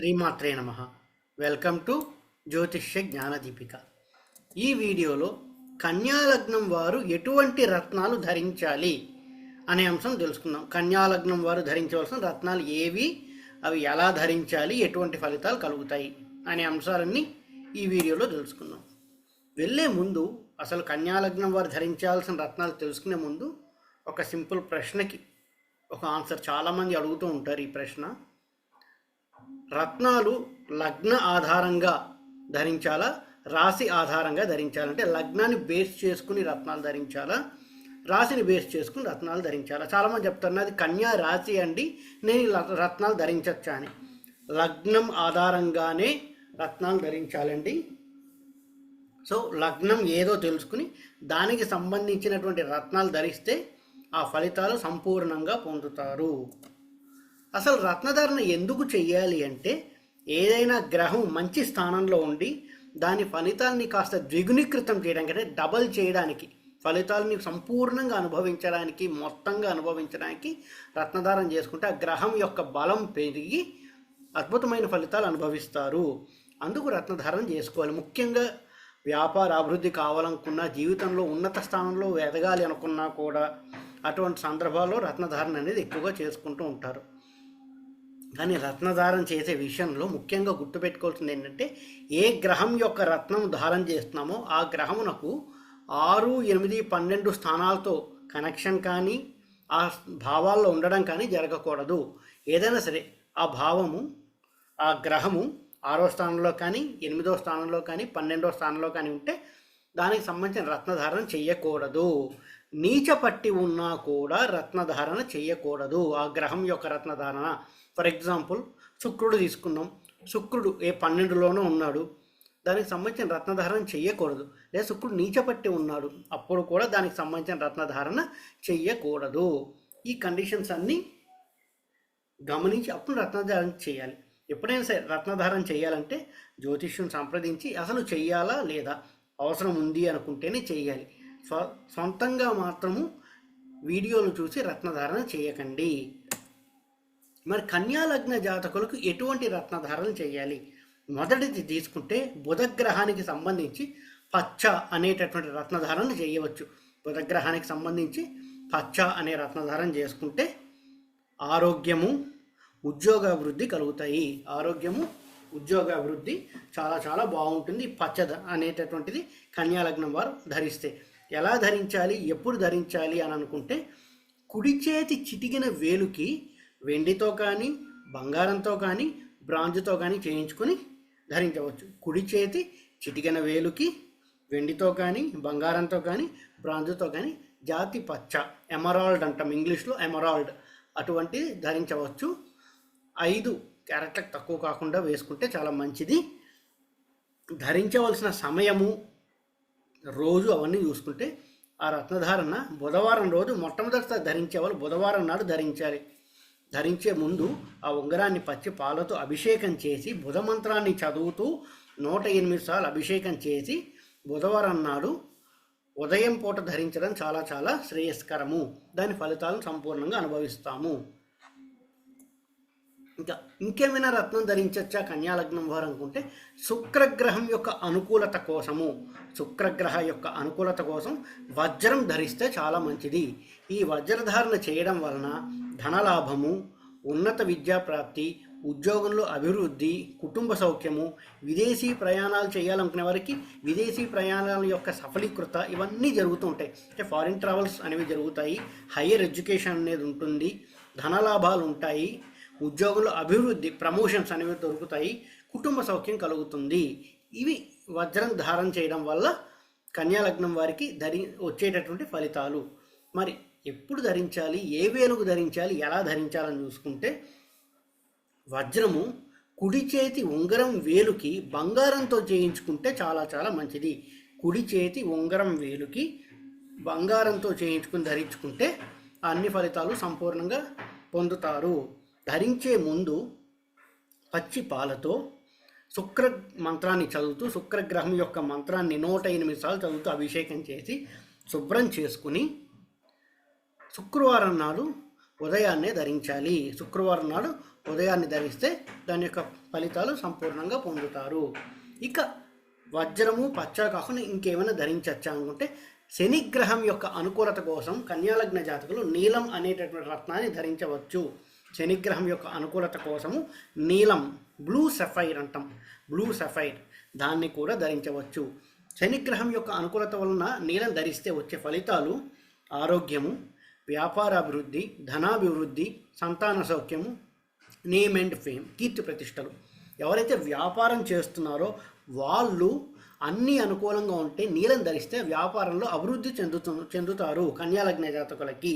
శ్రీమాత్రే నమ. Welcome to జ్యోతిష్య జ్ఞానదీపిక. ఈ వీడియోలో కన్యాలగ్నం వారు ఎటువంటి రత్నాలు ధరించాలి అనే అంశం తెలుసుకుందాం. కన్యాలగ్నం వారు ధరించవలసిన రత్నాలు ఏవి? అవి ఎలా ధరించాలి? ఎటువంటి ఫలితాలు కలుగుతాయి? అనే అంశాలన్నీ ఈ వీడియోలో తెలుసుకుందాం. వెళ్ళే ముందు అసలు కన్యాలగ్నం వారు ధరించాల్సిన రత్నాలు తెలుసుకునే ముందు ఒక సింపుల్ ప్రశ్నకి ఒక ఆన్సర్ చాలామంది అడుగుతూ ఉంటారు ఈ ప్రశ్న. రత్నాలు లగ్న ఆధారంగా ధరించాలా? రాశి ఆధారంగా ధరించాలంటే లగ్నాన్ని బేస్ చేసుకుని రత్నాలు ధరించాలా? రాశిని బేస్ చేసుకుని రత్నాలు ధరించాలా? చాలామంది చెప్తారు అది కన్యా రాశి అండి నేను రత్నాలు ధరించచ్చా అని. లగ్నం ఆధారంగానే రత్నాలు ధరించాలండి. సో లగ్నం ఏదో తెలుసుకుని దానికి సంబంధించినటువంటి రత్నాలు ధరిస్తే ఆ ఫలితాలు సంపూర్ణంగా పొందుతారు. అసలు రత్నధారణ ఎందుకు చెయ్యాలి అంటే ఏదైనా గ్రహం మంచి స్థానంలో ఉండి దాని ఫలితాలని కాస్త ద్విగుణీకృతం చేయడానికి అంటే డబల్ చేయడానికి ఫలితాలని సంపూర్ణంగా అనుభవించడానికి మొత్తంగా అనుభవించడానికి రత్నధారణ చేసుకుంటే ఆ గ్రహం యొక్క బలం పెరిగి అద్భుతమైన ఫలితాలు అనుభవిస్తారు. అందుకు రత్నధారణ చేసుకోవాలి. ముఖ్యంగా వ్యాపార అభివృద్ధి కావాలనుకున్నా జీవితంలో ఉన్నత స్థానంలో ఎదగాలి అనుకున్నా కూడా అటువంటి సందర్భాల్లో రత్నధారణ అనేది ఎక్కువగా చేసుకుంటూ ఉంటారు. కానీ రత్నధారణ చేసే విషయంలో ముఖ్యంగా గుర్తుపెట్టుకోవాల్సింది ఏంటంటే ఏ గ్రహం యొక్క రత్నం ధారణ చేస్తున్నామో ఆ గ్రహమునకు ఆరు ఎనిమిది పన్నెండు స్థానాలతో కనెక్షన్ కానీ ఆ భావాల్లో ఉండడం కానీ జరగకూడదు. ఏదైనా సరే ఆ భావము ఆ గ్రహము ఆరో స్థానంలో కానీ ఎనిమిదో స్థానంలో కానీ పన్నెండో స్థానంలో కానీ ఉంటే దానికి సంబంధించిన రత్నధారణ చేయకూడదు. నీచ పట్టి ఉన్నా కూడా రత్నధారణ చేయకూడదు. ఆ గ్రహం యొక్క రత్నధారణ. ఫర్ ఎగ్జాంపుల్ శుక్రుడు తీసుకున్నాం శుక్రుడు ఏ పన్నెండులోనో ఉన్నాడు. దానికి సంబంధించిన రత్నధారణ చేయకూడదు లేదా శుక్రుడు నీచపట్టి ఉన్నాడు. అప్పుడు కూడా దానికి సంబంధించిన రత్నధారణ చెయ్యకూడదు. ఈ కండిషన్స్ అన్నీ గమనించి అప్పుడు రత్నధారణ చేయాలి. ఎప్పుడైనా సరే రత్నధారణ చేయాలంటే జ్యోతిష్యుని సంప్రదించి అసలు చెయ్యాలా లేదా? అవసరం ఉంది అనుకుంటేనే చేయాలి స్వ సొంతంగా మాత్రము వీడియోలు చూసి రత్నధారణ చేయకండి. మరి కన్యాలగ్న జాతకులకు ఎటువంటి రత్నధారణ చేయాలి? మొదటిది తీసుకుంటే బుధగ్రహానికి సంబంధించి పచ్చ అనేటటువంటి రత్నధారణ చేయవచ్చు. బుధగ్రహానికి సంబంధించి పచ్చ అనే రత్నధారణ చేసుకుంటే ఆరోగ్యము ఉద్యోగ అభివృద్ధి కలుగుతాయి. ఆరోగ్యము ఉద్యోగ అభివృద్ధి చాలా చాలా బాగుంటుంది. పచ్చద పచ్చ అనేటటువంటిది కన్యాలగ్నం వారు ధరిస్తే ఎలా ధరించాలి? ఎప్పుడు ధరించాలి అని అనుకుంటే కుడి చేతి చిటికిన వేలుకి వెండితో కానీ బంగారంతో కానీ బ్రాంజుతో కానీ చేయించుకొని ధరించవచ్చు. కుడి చేతి చిటికెన వేలుకి వెండితో కానీ బంగారంతో కానీ బ్రాంజుతో కానీ జాతి పచ్చ ఎమరాల్డ్ అంటాం ఇంగ్లీష్లో ఎమరాల్డ్ అటువంటి ధరించవచ్చు. ఐదు క్యారెట్లకు తక్కువ కాకుండా వేసుకుంటే చాలా మంచిది. ధరించవలసిన సమయము రోజు అవన్నీ చూసుకుంటే ఆ రత్నధారణ బుధవారం రోజు మొట్టమొదటిసారి ధరించేవాళ్ళు బుధవారం నాడు ధరించాలి. ధరించే ముందు ఆ ఉంగరాన్ని పచ్చి పాలతో అభిషేకం చేసి బుధమంత్రాన్ని చదువుతూ నూట ఎనిమిది సార్లు అభిషేకం చేసి బుధవారం నాడు ఉదయం పూట ధరించడం చాలా చాలా శ్రేయస్కరము. దాని ఫలితాలను సంపూర్ణంగా అనుభవిస్తాము. ఇంకా ఇంకేమైనా రత్నం ధరించచ్చా కన్యాలగ్నం వారు అనుకుంటే? శుక్రగ్రహం యొక్క అనుకూలత కోసము. శుక్రగ్రహ యొక్క అనుకూలత కోసం వజ్రం ధరిస్తే చాలా మంచిది. ఈ వజ్రధారణ చేయడం వలన ధనలాభము ఉన్నత విద్యా ప్రాప్తి ఉద్యోగంలో అభివృద్ధి కుటుంబ సౌఖ్యము విదేశీ ప్రయాణాలు చేయాలనుకునే వారికి విదేశీ ప్రయాణాల యొక్క సఫలీకృత ఇవన్నీ జరుగుతూ ఉంటాయి. అంటే ఫారిన్ ట్రావెల్స్ అనేవి జరుగుతాయి. హయ్యర్ ఎడ్యుకేషన్ అనేది ఉంటుంది. ధనలాభాలు ఉంటాయి. ఉద్యోగంలో అభివృద్ధి ప్రమోషన్స్ అనేవి దొరుకుతాయి. కుటుంబ సౌఖ్యం కలుగుతుంది. ఇవి వజ్రం ధారణ చేయడం వల్ల కన్యాలగ్నం వారికి ధరి వచ్చేటటువంటి ఫలితాలు. మరి ఎప్పుడు ధరించాలి ఏ వేలుగు ధరించాలి ఎలా ధరించాలని చూసుకుంటే వజ్రము కుడి చేతి ఉంగరం వేలుకి బంగారంతో చేయించుకుంటే చాలా చాలా మంచిది. కుడి చేతి ఉంగరం వేలుకి బంగారంతో చేయించుకుని ధరించుకుంటే అన్ని ఫలితాలు సంపూర్ణంగా పొందుతారు. ధరించే ముందు పచ్చి పాలతో శుక్ర మంత్రాన్ని చదువుతూ శుక్రగ్రహం యొక్క మంత్రాన్ని నూట ఎనిమిది సార్లు చదువుతూ అభిషేకం చేసి శుభ్రం చేసుకుని శుక్రవారం నాడు ఉదయాన్నే ధరించాలి. శుక్రవారం నాడు ఉదయాన్నే ధరిస్తే దాని యొక్క ఫలితాలు సంపూర్ణంగా పొందుతారు. ఇక వజ్రము పచ్చ కాకుండా ఇంకేమైనా ధరించచ్చా అనుకుంటే శనిగ్రహం యొక్క అనుకూలత కోసం కన్యాలగ్న జాతకులు నీలం అనేటటువంటి రత్నాన్ని ధరించవచ్చు. శనిగ్రహం యొక్క అనుకూలత కోసము నీలం బ్లూ సఫైర్ అంటాం. బ్లూ సఫైర్ దాన్ని కూడా ధరించవచ్చు. శనిగ్రహం యొక్క అనుకూలత వలన నీలం ధరిస్తే వచ్చే ఫలితాలు ఆరోగ్యము వ్యాపారాభివృద్ధి ధనాభివృద్ధి సంతాన సౌఖ్యము నేమ్ అండ్ ఫేమ్ కీర్తి ప్రతిష్టలు. ఎవరైతే వ్యాపారం చేస్తున్నారో వాళ్ళు అన్నీ అనుకూలంగా ఉంటే నీలం ధరిస్తే వ్యాపారంలో అభివృద్ధి చెందుతు చెందుతారు కన్యాలగ్న జాతకులకి.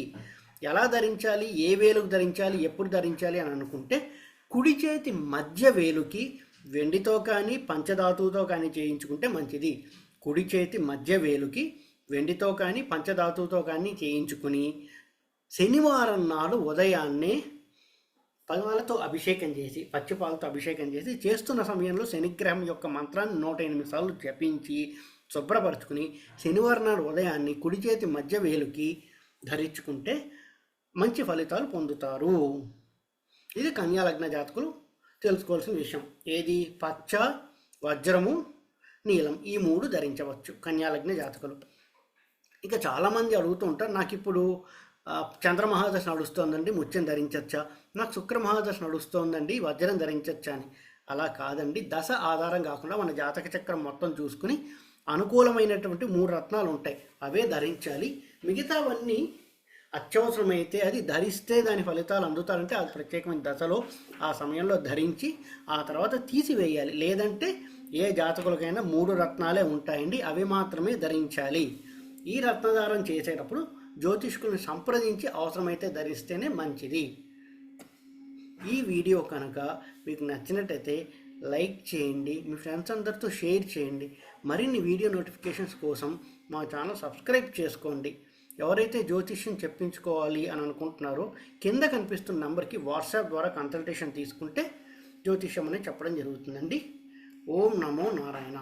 ఎలా ధరించాలి? ఏ వేలుకు ధరించాలి? ఎప్పుడు ధరించాలి అని అనుకుంటే కుడి చేతి మధ్య వేలుకి వెండితో కానీ పంచధాతువుతో కానీ చేయించుకుంటే మంచిది. కుడి చేతి మధ్య వేలుకి వెండితో కానీ పంచధాతువుతో కానీ చేయించుకుని శనివారం నాడు ఉదయాన్నే పగవాలతో అభిషేకం చేసి పచ్చిపాలతో అభిషేకం చేసి చేస్తున్న సమయంలో శనిగ్రహం యొక్క మంత్రాన్ని నూట ఎనిమిది సార్లు జపించి శుభ్రపరచుకుని శనివారం నాడు ఉదయాన్ని కుడి చేతి మధ్య వేలుకి ధరించుకుంటే మంచి ఫలితాలు పొందుతారు. ఇది కన్యాలగ్న జాతకులు తెలుసుకోవాల్సిన విషయం. ఏది? పచ్చ వజ్రము నీలం ఈ మూడు ధరించవచ్చు కన్యాలగ్న జాతకులు. ఇక చాలామంది అడుగుతూ ఉంటారు నాకు ఇప్పుడు చంద్రమహాదశ చంద్ర మహాదశ నడుస్తోందండి ముత్యం ధరించచ్చా? నాకు శుక్ర మహాదశ నడుస్తోందండి వజ్రం ధరించచ్చా అని. అలా కాదండి దశ ఆధారం కాకుండా మన జాతక చక్రం మొత్తం చూసుకుని అనుకూలమైనటువంటి మూడు రత్నాలు ఉంటాయి. అవే ధరించాలి. మిగతావన్నీ అత్యవసరమైతే అది ధరిస్తే దాని ఫలితాలు అందుతారంటే అది ప్రత్యేకమైన దశలో ఆ సమయంలో ధరించి ఆ తర్వాత తీసివేయాలి. లేదంటే ఏ జాతకులకైనా మూడు రత్నాలే ఉంటాయండి అవి మాత్రమే ధరించాలి. ఈ రత్నధారం చేసేటప్పుడు జ్యోతిష్కుల్ని సంప్రదించి అవసరమైతే ధరిస్తేనే మంచిది. ఈ వీడియో కనుక మీకు నచ్చినట్టయితే లైక్ చేయండి మీ ఫ్రెండ్స్ అందరితో షేర్ చేయండి. మరిన్ని వీడియో నోటిఫికేషన్స్ కోసం మా ఛానల్ సబ్స్క్రైబ్ చేసుకోండి. ఎవరైతే జ్యోతిష్యం చెప్పించుకోవాలి అని అనుకుంటున్నారో కింద కనిపిస్తున్న నెంబర్కి వాట్సాప్ ద్వారా కన్సల్టేషన్ తీసుకుంటే జ్యోతిష్యం అనేది చెప్పడం జరుగుతుందండి. ఓం నమో నారాయణ.